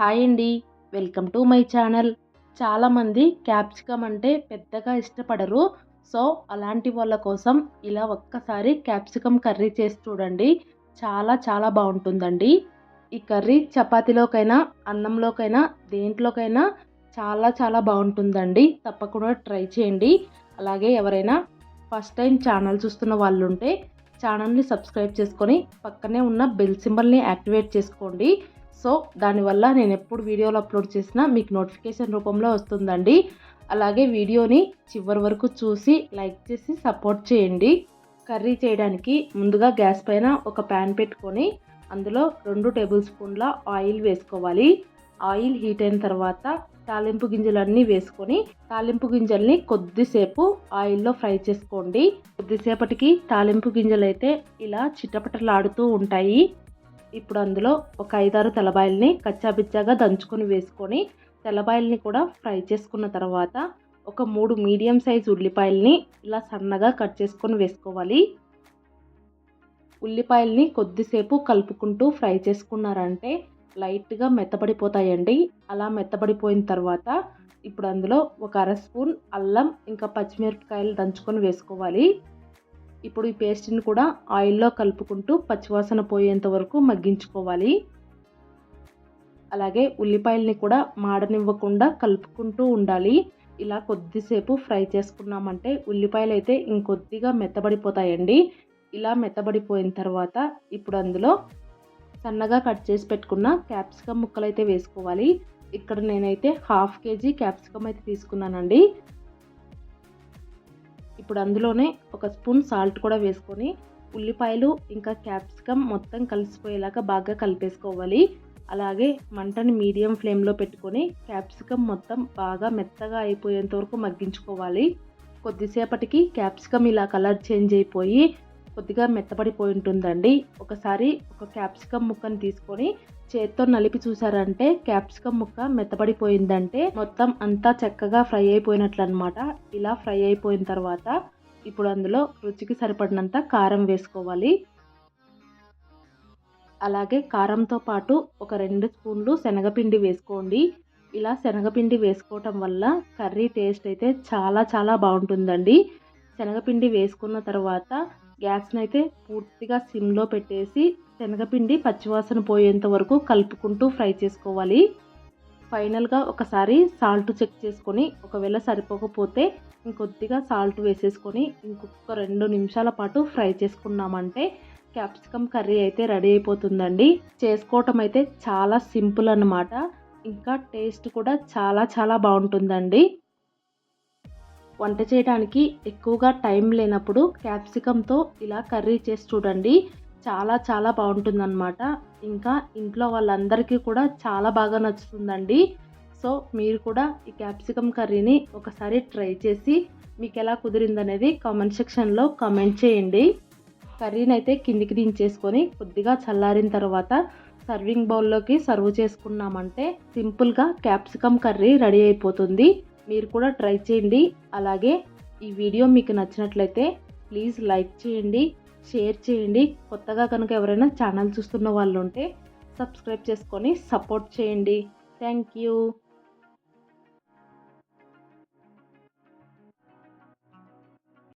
Hi అండి. Welcome to my channel. చాలామంది capsicum అంటే పెద్దగా ఇష్టపడరు. సో అలాంటి వాళ్ళ కోసం ఇలా ఒక్కసారి క్యాప్సికమ్ కర్రీ చేసి చూడండి. చాలా చాలా బాగుంటుందండి. ఈ కర్రీ చపాతీలోకైనా అన్నంలోకైనా దేంట్లోకైనా చాలా చాలా బాగుంటుందండి. తప్పకుండా ట్రై చేయండి. అలాగే ఎవరైనా ఫస్ట్ టైం ఛానల్ చూస్తున్న వాళ్ళు ఉంటే ఛానల్ని సబ్స్క్రైబ్ చేసుకొని పక్కనే ఉన్న బెల్ సింబల్ని యాక్టివేట్ చేసుకోండి. సో దానివల్ల నేను ఎప్పుడు వీడియోలు అప్లోడ్ చేసినా మీకు నోటిఫికేషన్ రూపంలో వస్తుందండి. అలాగే వీడియోని చివరి వరకు చూసి లైక్ చేసి సపోర్ట్ చేయండి. కర్రీ చేయడానికి ముందుగా గ్యాస్ పైన ఒక ప్యాన్ పెట్టుకొని అందులో రెండు టేబుల్ స్పూన్ల ఆయిల్ వేసుకోవాలి. ఆయిల్ హీట్ అయిన తర్వాత తాలింపు గింజలన్నీ వేసుకొని తాలింపు గింజల్ని కొద్దిసేపు ఆయిల్లో ఫ్రై చేసుకోండి. కొద్దిసేపటికి తాలింపు గింజలు అయితే ఇలా చిట్టపటలాడుతూ ఉంటాయి. ఇప్పుడు అందులో ఒక ఐదారు తెల్లబాయల్ని కచ్చాబిచ్చాగా దంచుకొని వేసుకొని తెల్లబాయల్ని కూడా ఫ్రై చేసుకున్న తర్వాత ఒక మూడు మీడియం సైజ్ ఉల్లిపాయల్ని ఇలా సన్నగా కట్ చేసుకొని వేసుకోవాలి. ఉల్లిపాయల్ని కొద్దిసేపు కలుపుకుంటూ ఫ్రై చేసుకున్నారంటే లైట్గా మెత్తబడిపోతాయండి. అలా మెత్తబడిపోయిన తర్వాత ఇప్పుడు అందులో ఒక అర స్పూన్ అల్లం ఇంకా పచ్చిమిరపకాయలు దంచుకొని వేసుకోవాలి. ఇప్పుడు ఈ పేస్ట్ని కూడా ఆయిల్లో కలుపుకుంటూ పచ్చివాసన పోయేంత వరకు మగ్గించుకోవాలి. అలాగే ఉల్లిపాయల్ని కూడా మాడనివ్వకుండా కలుపుకుంటూ ఉండాలి. ఇలా కొద్దిసేపు ఫ్రై చేసుకున్నామంటే ఉల్లిపాయలు అయితే ఇంకొద్దిగా మెత్తబడిపోతాయండి. ఇలా మెత్తబడిపోయిన తర్వాత ఇప్పుడు అందులో సన్నగా కట్ చేసి పెట్టుకున్న క్యాప్సికమ్ ముక్కలు అయితే వేసుకోవాలి. ఇక్కడ నేనైతే హాఫ్ కేజీ క్యాప్సికమ్ అయితే తీసుకున్నానండి. ఇప్పుడు అందులోనే ఒక స్పూన్ సాల్ట్ కూడా వేసుకొని ఉల్లిపాయలు ఇంకా క్యాప్సికమ్ మొత్తం కలిసిపోయేలాగా బాగా కలిపేసుకోవాలి. అలాగే మంటని మీడియం ఫ్లేమ్లో పెట్టుకొని క్యాప్సికమ్ మొత్తం బాగా మెత్తగా అయిపోయేంత వరకు మగ్గించుకోవాలి. కొద్దిసేపటికి క్యాప్సికమ్ ఇలా కలర్ చేంజ్ అయిపోయి కొద్దిగా మెత్తబడిపోయి ఉంటుందండి. ఒకసారి ఒక క్యాప్సికమ్ ముక్కను తీసుకొని చేత్తో నలిపి చూసారంటే క్యాప్సికమ్ ముక్క మెత్తబడిపోయిందంటే మొత్తం అంతా చక్కగా ఫ్రై అయిపోయినట్లు అనమాట ఇలా ఫ్రై అయిపోయిన తర్వాత ఇప్పుడు అందులో రుచికి సరిపడినంత కారం వేసుకోవాలి. అలాగే కారంతో పాటు ఒక రెండు స్పూన్లు శనగపిండి వేసుకోండి. ఇలా శనగపిండి వేసుకోవటం వల్ల కర్రీ టేస్ట్ అయితే చాలా చాలా బాగుంటుందండి. శనగపిండి వేసుకున్న తర్వాత గ్యాస్ని అయితే పూర్తిగా సిమ్లో పెట్టేసి శనగపిండి పచ్చివాసన పోయేంత వరకు కలుపుకుంటూ ఫ్రై చేసుకోవాలి. ఫైనల్గా ఒకసారి సాల్ట్ చెక్ చేసుకొని ఒకవేళ సరిపోకపోతే ఇంకొద్దిగా సాల్ట్ వేసేసుకొని ఇంకొక రెండు నిమిషాల పాటు ఫ్రై చేసుకున్నామంటే క్యాప్సికమ్ కర్రీ అయితే రెడీ అయిపోతుందండి. చేసుకోవటం అయితే చాలా సింపుల్ అన్నమాట. ఇంకా టేస్ట్ కూడా చాలా చాలా బాగుంటుందండి. వంట చేయడానికి ఎక్కువగా టైం లేనప్పుడు క్యాప్సికంతో ఇలా కర్రీ చేసి చూడండి. చాలా చాలా బాగుంటుందన్నమాట. ఇంకా ఇంట్లో వాళ్ళందరికీ కూడా చాలా బాగా నచ్చుతుందండి. సో మీరు కూడా ఈ క్యాప్సికమ్ కర్రీని ఒకసారి ట్రై చేసి మీకు ఎలా కుదిరిందనేది కామెంట్ సెక్షన్లో కామెంట్ చేయండి. కర్రీని అయితే కిందికి దించేసుకొని కొద్దిగా చల్లారిన తర్వాత సర్వింగ్ బౌల్లోకి సర్వ్ చేసుకున్నామంటే సింపుల్గా క్యాప్సికమ్ కర్రీ రెడీ అయిపోతుంది. మీరు కూడా ట్రై చేయండి. అలాగే ఈ వీడియో మీకు నచ్చినట్లయితే ప్లీజ్ లైక్ చేయండి షేర్ చేయండి. కొత్తగా కనుక ఎవరైనా ఛానల్ చూస్తున్న వాళ్ళు ఉంటే సబ్స్క్రైబ్ చేసుకొని సపోర్ట్ చేయండి. Thank you.